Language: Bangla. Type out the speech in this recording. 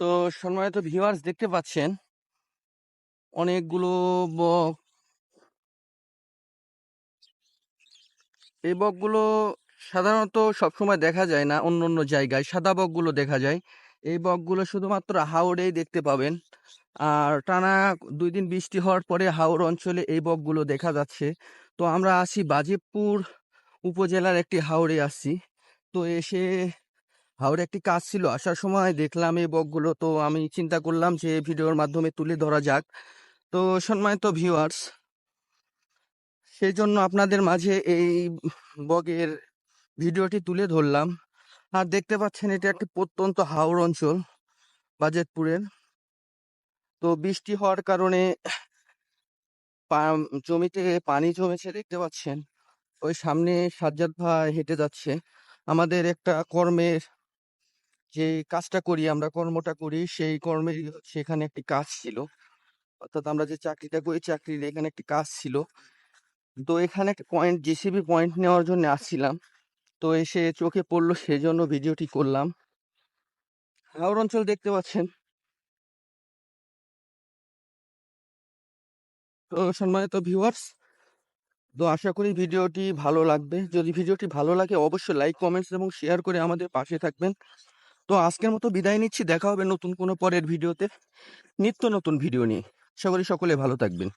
তো সম্মানিত ভিউয়ার্স দেখতে পাচ্ছেন, অনেকগুলো বক এই বকগুলো সাধারণত সবসময় দেখা যায় না, অন্য অন্য জায়গায় সাদা বকগুলো দেখা যায়। এই বকগুলো শুধুমাত্র হাওড়েই দেখতে পাবেন। আর টানা দুই দিন বৃষ্টি হওয়ার পরে হাওড় অঞ্চলে এই বকগুলো দেখা যাচ্ছে। তো আমরা আসি বাজিতপুর উপজেলার একটি হাওড়ে আসছি তো এসে হাওড়ে একটি কাজ ছিল, আসার সময় দেখলাম এই বকগুলো। তো আমি চিন্তা করলাম যে ভিডিওর মাধ্যমে তুলে ধরা যাক। তো সম্মানিত ভিউয়ার্স সেই জন্য আপনাদের মাঝে এই বগের ভিডিওটি তুলে ধরলাম। আর দেখতে পাচ্ছেন এটা একটি প্রত্যন্ত হাওড় অঞ্চল বাজেটপুরের তো বৃষ্টি হওয়ার কারণে জমিতে পানি জমেছে, দেখতে পাচ্ছেন। ওই সামনে সাজ্জাদ ভাই হেঁটে যাচ্ছে। আমাদের একটা কর্মের যে কাজটা করি, আমরা কর্মটা করি, সেই কর্মের সেখানে একটি কাজ ছিল। অর্থাৎ আমরা যে চাকরিটা করি, চাকরির এখানে একটি কাজ ছিল। তো এখানে একটা পয়েন্ট জেসিবি পয়েন্ট নেওয়ার জন্য আসছিলাম। তো এসে চোখে পড়ল, সেজন্য ভিডিওটি করলাম। হাওড় অঞ্চল দেখতে পাচ্ছেন? তো সম্মানিত ভিউয়ার্স তো আশা করি ভিডিওটি ভালো লাগবে। যদি ভিডিওটি ভালো লাগে, অবশ্যই লাইক কমেন্টস এবং শেয়ার করে আমাদের পাশে থাকবেন। তো আজকের মতো বিদায় নিচ্ছি। দেখা হবে নতুন কোনো পরের ভিডিওতে। নিত্য নতুন ভিডিও নিয়ে। সবারই সকলে ভালো থাকবেন।